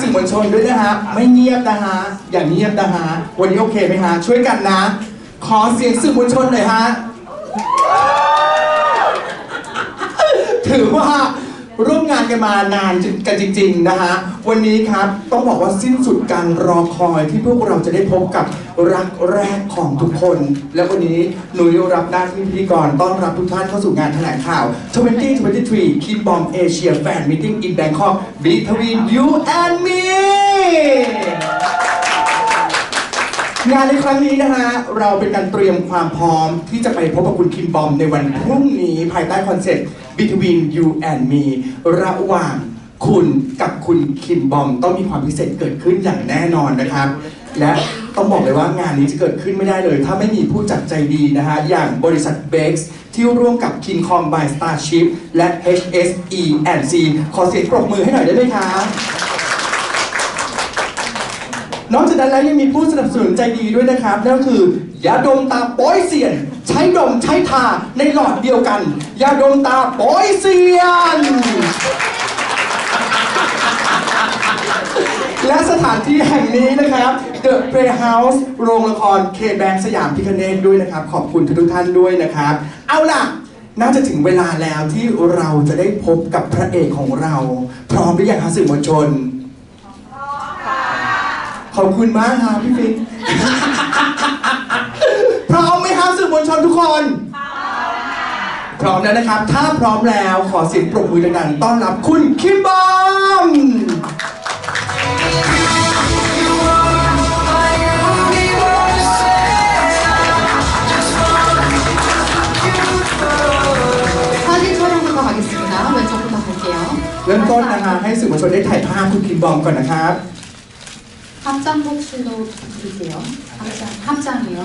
สื่อมวลชนด้วยนะฮะ ไม่เงียบนะฮะ อย่างเงียบนะฮะ วันนี้โอเคไหมฮะ ช่วยกันนะ ขอเสียงสื่อมวลชนหน่อยฮะ ถือว่า ร่วมงานกันมานานกันจริง ๆ นะฮะ วันนี้ครับต้องบอกว่าสิ้นสุดการรอคอยที่พวกเราจะได้พบกับรักแรกของทุกคน และวันนี้หนุ่ยรับหน้าที่พิธีกรต้อนรับทุกท่านเข้าสู่งานแถลงข่าว 2023 Kim b o m Asia Fan Meeting in Bangkok Between You and Me งานในครั้งนี้นะฮะ เราเป็นการเตรียมความพร้อมที่จะไปพบกับคุณคิมบอมในวันพรุ่งนี้ภายใต้คอนเซ็ปต์ Between You and Me ระหว่างคุณกับคุณคิมบอมต้องมีความพิเศษเกิดขึ้นอย่างแน่นอนนะครับ และต้องบอกเลยว่างานนี้จะเกิดขึ้นไม่ได้เลย ถ้าไม่มีผู้จัดใจดีนะฮะ อย่างบริษัท b a k e s ที่ร่วมกับ King Kong by Starship และ HSE C ขอเสียงปรบมือให้หน่อยได้ไหมครับนอกจากนั้นแล้วยังมีผู้สนับสนุนใจดีด้วยนะครับ นั่นก็คือยาดมตาโป้อยเซียน ใช้ดมใช้ทาในหลอดเดียวกัน ยาดมตาโป้อยเซียน และสถานที่แห่งนี้นะครับ The Playhouse โรงละคร K Bank สยามพิคเนตด้วยนะครับ ขอบคุณทุกท่านด้วยนะครับ เอาล่ะ น่าจะถึงเวลาแล้วที่เราจะได้พบกับพระเอกของเรา พร้อมหรือยังคะสื่อมวลชน ขอบคุณมากครับพี่ฟิก คนพร้อมแล้วนะครับ ถ้าพร้อมแล้วขอเสียงปรบมือดังๆต้อนรับคุณคิมบอมเริ่มต้นนะคะให้สื่อมวลชนได้ถ่ายภาพคุณคิมบอมก่อนนะครับห้ามจ้งพวกชิโนดูเดียวห้ามจ้งห้ามจ้งเนี้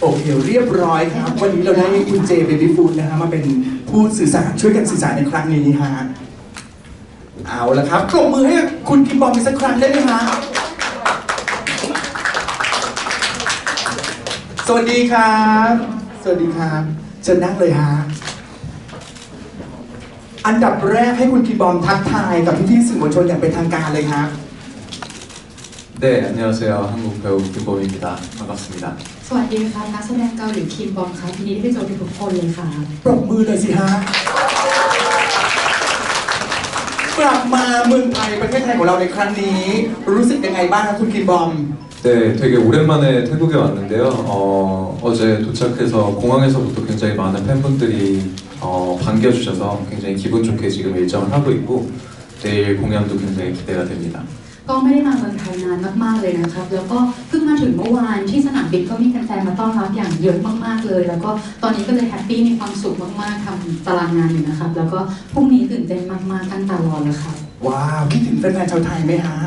โอเคเรียบร้อยครับ วันนี้เราได้คุณเจเบบี้ฟูดนะฮะมาเป็นผู้สื่อสารช่วยกันสื่อสารในครั้งนี้ฮะเอาละครับปรบมือให้คุณกิมบอมอีกสักครั้งได้ไหมฮะสวัสดีครับ สวัสดีครับเชิญนั่งเลยฮะอันดับแรกให้คุณกิมบอมทักทายกับพี่ที่สื่อมวลชนอย่างเป็นทางการเลยครับ 네, 안녕하세 요. 한국 배우 김범입니 다. 반갑습니 다. สวัสดีค่ะนักแสดงเกาหลีคิมบอมค่ะทีนี้ได้ไปเจอทุกคนเลยค่ะ ปรบมือเลยสิฮะ กลับมาเมืองไทยประเทศไทยของเราในครั้งนี้ รู้สึกยังไงบ้างครับคุณคิมบอม 네, 되게 오랜만에 태국에 왔는데요. 어, 어제 도착해서 공항에서부터 굉장히 많은 팬분들이 어, 반겨주셔서 굉장히 기분 좋게 지금 일정을 하고 있고 내일 공연도 굉장히 기대가 됩니다. ก็ไม่ได้มาเมืองไทยนานมากๆเลยนะครับ แล้วก็เพิ่งมาถึงเมื่อวานที่สนามบินก็มีแฟนๆมาต้อนรับอย่างเยอะมากๆเลย แล้วก็ตอนนี้ก็เลยแฮปปี้มีความสุขมากๆทำตารางงานอยู่นะครับ แล้วก็พรุ่งนี้ตื่นเต้นมากๆตั้งตารอเลยครับ ว้าว คิดถึงแฟนๆชาวไทยไหมฮะ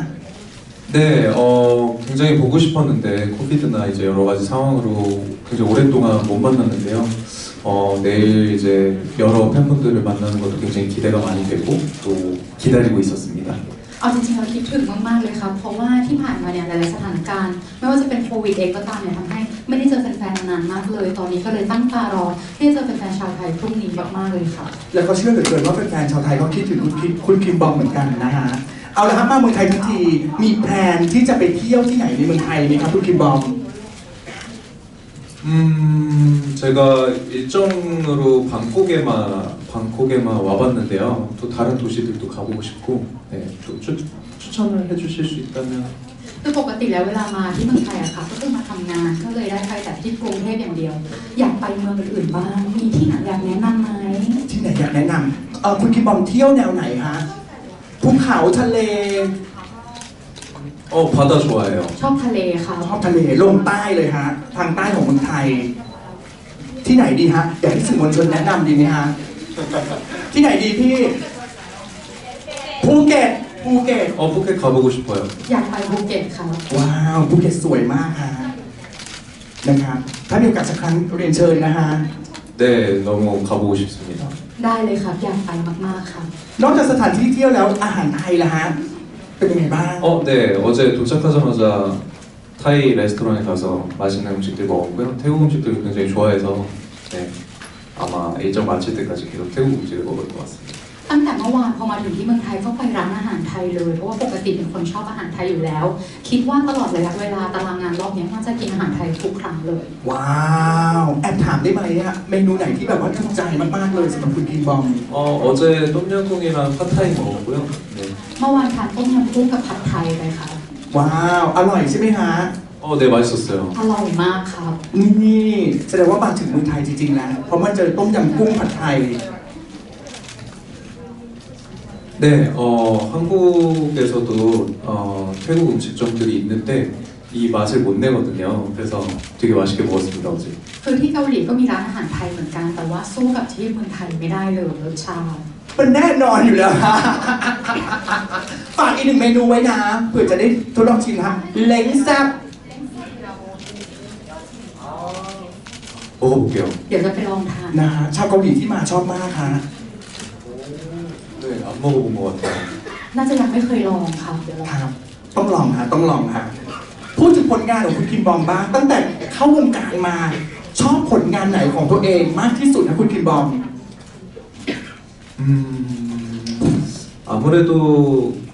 네, 어, 굉장히 보고 싶었는데 코비드나 이제 여러 가지 상황으로 굉장히 오랫동안 못 만났는데요. 어, 내일 이제 여러 팬분들을 만나는 것도 굉장히 기대가 많이 되고 또 기다리고 있었습니다. 니 다. เอาจริงๆเราคิดถึงมากๆเลยครับ เพราะว่าที่ผ่านมาเนี่ยหลายๆสถานการณ์ ไม่ว่าจะเป็นโควิดเองก็ตามเนี่ยทำให้ไม่ได้เจอแฟนๆมานานมากเลย ตอนนี้ก็เลยตั้งตารอที่จะเจอแฟนๆชาวไทยพรุ่งนี้มากๆเลยครับ แล้วก็เชื่อเหลือเกินว่าแฟนๆชาวไทยก็คิดถึงคุณคิมคุณคิมบอมเหมือนกันนะฮะ เอาละครับมาเมืองไทยทั้งที มีแพลนที่จะไปเที่ยวที่ไหนในเมืองไทยไหมครับคุณคิมบอม 음, 제가 일정으로 방콕에만 방콕에만 와봤는데요. 또 다른 도시들도 가보고 싶고, 네, 또 추, 추천을 해주실 수 있다면 คือปกติแล้วเวลามาที่เมืองไทยอะค่ะก็คือมาทำงานก็เลยได้ไปแต่ที่กรุงเทพอย่างเดียว อยากไปเมืองอื่นๆบ้างมีที่ไหนอยากแนะนำไหม ที่ไหนอยากแนะนำเออคุณคิมบอมเที่ยวแนวไหนฮะ ภูเขาทะเล 어 바다 좋아해요. ชอบทะเลค่ะ ชอบทะเลลงใต้เลยฮะ ทางใต้ของเมืองไทย ที่ไหนดีฮะอยากให้สื่อมวลชนแนะนำดีไหมฮะ ที่ไหนดีพี่ ภูเก็ต ภูเก็ต 어 푸켓 가보고 싶어요. อยากไปภูเก็ตครับ ว้าว ภูเก็ตสวยมากฮะนะครับ ถ้ามีโอกาสสักครั้งเรียนเชิญนะฮะ 네, 너무 가보고 싶습니다. ได้เลยครับ อยากไปมากๆครับ นอกจากสถานที่เที่ยวแล้วอาหารไทยล่ะฮะ เป็นยังไงบ้าง 어, 네, 어제 도착하자마자 타이 레스토랑에 가서 맛있는 음식들 먹었고요. 태국 음식들 굉장히 좋아해서 네, 아마 일정 마칠 때까지 계속 태국 음식을 먹을 것 같습니다. ตั้งแต่เมื่อวานพอมาถึงที่เมืองไทยก็ไปร้านอาหารไทยเลยเพราะว่าปกติเป็นคนชอบอาหารไทยอยู่แล้ว คิดว่าตลอดระยะเวลาตารางงานรอบนี้น่าจะกินอาหารไทยทุกครั้งเลย ว้าว แอบถามได้ไหมอะเมนูไหนที่แบบว่าถูกใจมากๆเลยสำหรับคุณกินบอม 어, 어제 똠양꿍이랑 팟타이 먹었고요. 네. เมื่อวานทานต้มยำกุ้งกับผัดไทยไปค่ะ ว้าว อร่อยใช่ไหมฮะ 어, 네, 맛있었어요. อร่อยมากครับ นี่แสดงว่ามาถึงเมืองไทยจริงๆแล้วเพราะมาเจอต้มยำกุ้งผัดไทย 네, 어, 한국에서도 어, 태국 음식점들이 있는데 이 맛을 못 내거든요. 그래서 되게 맛있게 먹었습니다 어제. คือที่เกาหลีก็มีร้านอาหารไทยเหมือนกัน แต่ว่าสู้กับที่เมืองไทยไม่ได้เลยรสชาติ มันแน่นอนอยู่แล้วฮะ ฝากอีกหนึ่งเมนูไว้นะเผื่อจะได้ทดลองชิมนะเล้งแซ่บ 먹어볼게요. เดี๋ยวจะไปลองทาน นะฮะชาวเกาหลีที่มาชอบมากฮะ 네, 안 먹어본 것 같아요. น่าจะยังไม่เคยลองครับเดี๋ยวลอง ครับ ต้องลองฮะต้องลองฮะพูดถึงผลงานของคุณคิมบอมบ้างตั้งแต่เข้าวงการมา ชอบผลงานไหนของตัวเองมากที่สุดนะคุณคิมบอม 음, 아무래도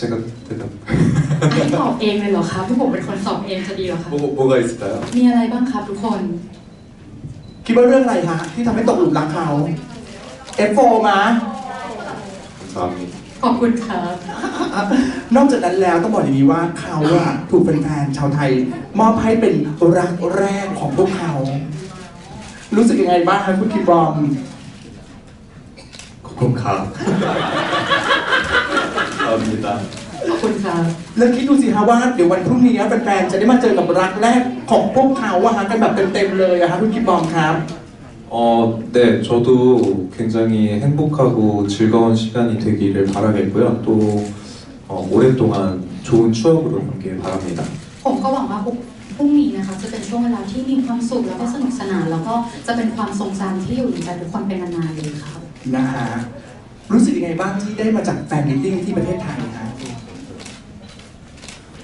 제가 대답 ให้ตอบเองเลยเหรอครับที่ผมเป็นคนตอบเองจะดีเหรอครับ 뭐, 뭐가 있을까요? มีอะไรบ้างครับทุกคน คิดว่าเรื่องอะไรฮะที่ทำให้ตกหลุมรักเขา F4 มา 감사합니다. ขอบคุณครับ นอกจากนั้นแล้วต้องบอกอย่างนี้ว่าเขาอะถูกแฟนๆชาวไทย มอบให้เป็นรักแรกของพวกเขา รู้สึกยังไงบ้างครับคุณคิมบอม 고공감. 감사합니다. แล้วคิดดูสิฮะว่าเดี๋ยววันพรุ่งนี้แฟนๆจะได้มาเจอกับรักแรกของพวกเขาอะฮะกันแบบเต็มๆเลยอะฮะคุณคิมบอมครับ 어, 네, 저도 굉장히 행복하고 즐거운 시간이 되기를 바라겠고요. 또 어, 오랫동안 좋은 추억으로 남길 바랍니다. ผมก็หวังว่าพรุ่งพรุ่งนี้นะคะจะเป็นช่วงเวลาที่มีความสุขแล้วก็สนุกสนาน แล้วก็จะเป็นความทรงจำที่อยู่ในใจทุกคนเป็นนานๆเลยครับ นะฮะรู้สึกยังไงบ้างที่ได้มาจากแฟนมิทติ้งที่ประเทศไทยฮะ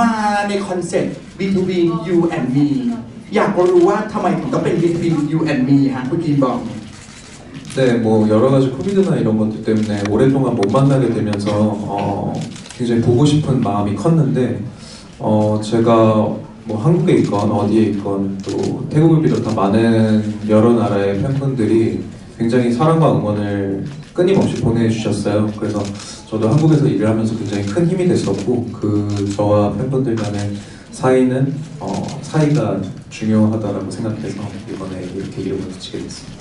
มาในคอนเซ็ปต์ between you and me อยากรู้ว่าทำไมถึงต้องเป็น between you and me ฮะคุณกินบอก 네, 뭐 여러 가지 코비드나 이런 것들 때문에 오랫동안 못 만나게 되면서 어, 굉장히 보고 싶은 마음이 컸는데 어, 제가 뭐 한국에 있건 어디에 있건 또 태국을 비롯한 많은 여러 나라의 팬분들이 굉장히 사랑과 응원을 끊임없이 보내주셨어요. 그래서 저도 한국에서 일을 하면서 굉장히 큰 힘이 됐었고 그 저와 팬분들 간의 사이는 어, 사이가 중요하다라고 생각해서 이번에 이렇게 이름을 붙이게 됐습니다.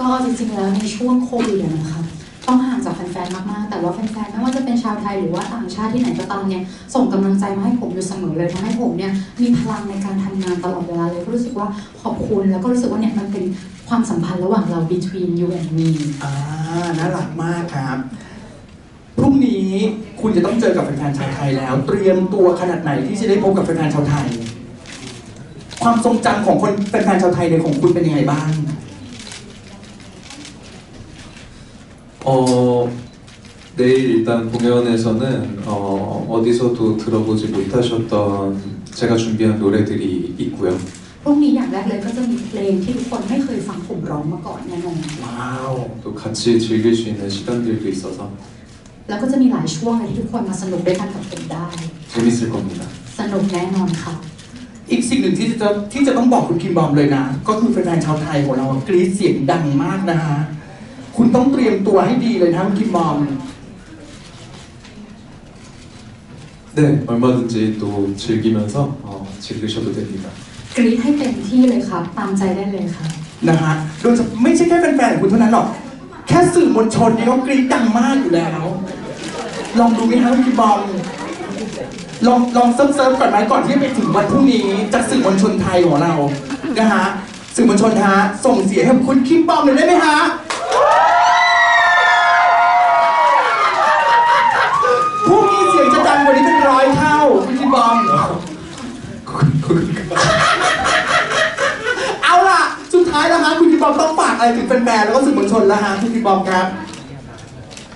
ก็จริงๆ แล้วในช่วงโควิดอะนะครับต้องห่างจากแฟนๆ มากๆ แต่ว่าแฟนๆ ไม่ว่าจะเป็นชาวไทยหรือว่าต่างชาติที่ไหนก็ตามเนี่ยส่งกำลังใจมาให้ผมอยู่เสมอเลยทำให้ผมเนี่ยมีพลังในการทำงานตลอดเวลาเลยก็รู้สึกว่าขอบคุณแล้วก็รู้สึกว่าเนี่ยมันเป็นความสัมพันธ์ระหว่างเรา between you and me อ่าน่ารักมากครับ พรุ่งนี้คุณจะต้องเจอกับแฟนๆชาวไทยแล้ว เตรียมตัวขนาดไหนที่จะได้พบกับแฟนๆชาวไทย ความทรงจำของคนแฟนๆชาวไทยในของคุณเป็นยังไงบ้าง 어, 내일 일단 공연에서는 어, 어디서도 들어보지 못하셨던 제가 준비한 노래들이 있고요. พรุ่งนี้อย่างแรกเลยก็จะมีเพลงที่ทุกคนไม่เคยฟังผมร้องมาก่อนแน่นอน ว้าว 또 같이 즐길 수 있는 시간들도 있어서 แล้วก็จะมีหลายช่วงเลยที่ทุกคนมาสนุกด้วยกันกับผมได้ 재밌을 겁니다. สนุกแน่นอนค่ะ อีกสิ่งหนึ่งที่จะที่จะต้องบอกคุณคิมบอมเลยนะ ก็คือแฟนๆชาวไทยของเรากรี๊ดเสียงดังมากนะฮะ คุณต้องเตรียมตัวให้ดีเลยนะคุณคิมบอม 네, 얼마든지 또 즐기면서 어, 즐기셔도 됩니다. กรี๊ดให้เต็มที่เลยครับ ตามใจได้เลยครับ นะฮะ โดยเฉพาะไม่ใช่แค่แฟนๆของคุณเท่านั้นหรอก แค่สื่อมวลชนนี่ก็กรี๊ดดังมากอยู่แล้ว ลองดูไหมฮะคุณบอมลองลองเซิร์ฟเซิฟก่อนไหมก่อนที่จะไปถึงวันพรุ่งนี้จากสื่อมวลชนไทยของเรานะฮะสื่อมวลชนฮะส่งเสียงให้คุณคิมบอมหน่อยได้ไหมฮะพรุ่งนี้เสียงจะดังกว่านี้เป็นร้อยเท่า คุณคิมบอมเอ แล้วฮะคุณคิมบอมต้องฝากอะไรถึงแฟนๆแล้วก็สื่อมวลชนแล้วฮะคุณคิมบอมครับ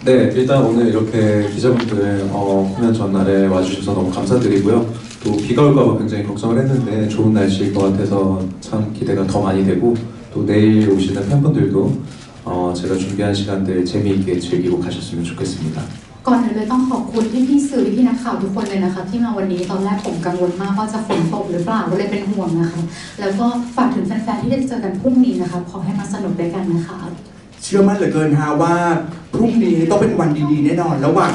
네, 일단 오늘 이렇게 기자분들 어, 공연 전날에 와주셔서 너무 감사드리고요. 또 비가 올까봐 굉장히 걱정을 했는데 좋은 날씨일 것 같아서 참 기대가 더 많이 되고 또 내일 오시는 팬분들도 어, 제가 준비한 시간들 재미있게 즐기고 가셨으면 좋겠습니다. ก่อนอื่นเลยต้องขอบคุณพี่พี่ๆสื่อพี่ๆนักข่าวทุกคนเลยนะคะ ที่มาวันนี้ตอนแรกผมกังวลมากว่าจะฝนตกหรือเปล่าก็เลยเป็นห่วงนะคะ แล้วก็ฝากถึงแฟนๆที่ได้เจอกันพรุ่งนี้นะคะขอให้มาสนุกด้วยกันนะคะ เชื่อมั่นเหลือเกินฮะว่าพรุ่งนี้ต้องเป็นวันดีๆแน่นอนระหว่าง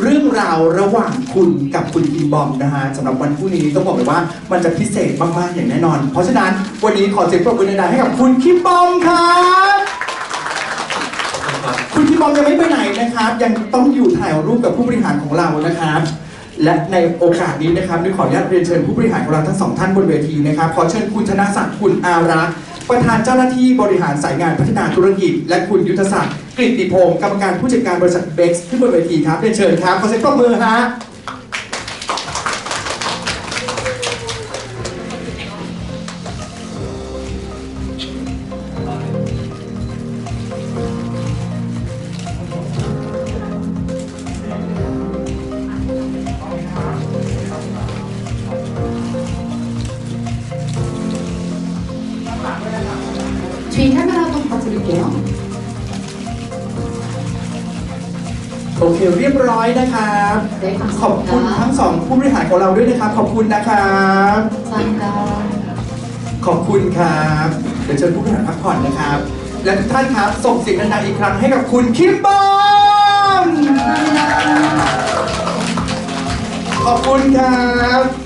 เรื่องราวระหว่างคุณกับคุณคิมบอมนะฮะสำหรับวันพรุ่งนี้ต้องบอกเลยว่ามันจะพิเศษมากๆอย่างแน่นอน เพราะฉะนั้นวันนี้ขอเสียงปรบมือดังๆให้กับคุณคิมบอมครับ คุณคิมบอมยังไม่ไปไหน นะครับ ยังต้องอยู่ถ่ายรูปกับผู้บริหารของเรานะครับ และในโอกาสนี้นะครับด้วยขออนุญาตเรียนเชิญผู้บริหารของเราทั้งสองท่านบนเวทีนะครับ ขอเชิญคุณธนศักดิ์คุณอารักษ์ประธานเจ้าหน้าที่บริหารสายงานพัฒนาธุรกิจ และคุณยุทธศักดิ์กฤติพงศ์กรรมการผู้จัดการบริษัทเบ็กซ์ขึ้นบนเวทีครับเรียนเชิญครับขอเสียงปรบมือฮะียบร้อยนะครับ ขอบคุณทั้งสองผู้บริหารของเราด้วยนะครับ ขอบคุณนะครับขอบคุณครับเดี๋ยวเชิญผู้บริหารพักผ่อนนะครับ และทุกท่านครับส่งเสียงดังๆอีกครั้งให้กับคุณคิมบอมขอบคุณครับ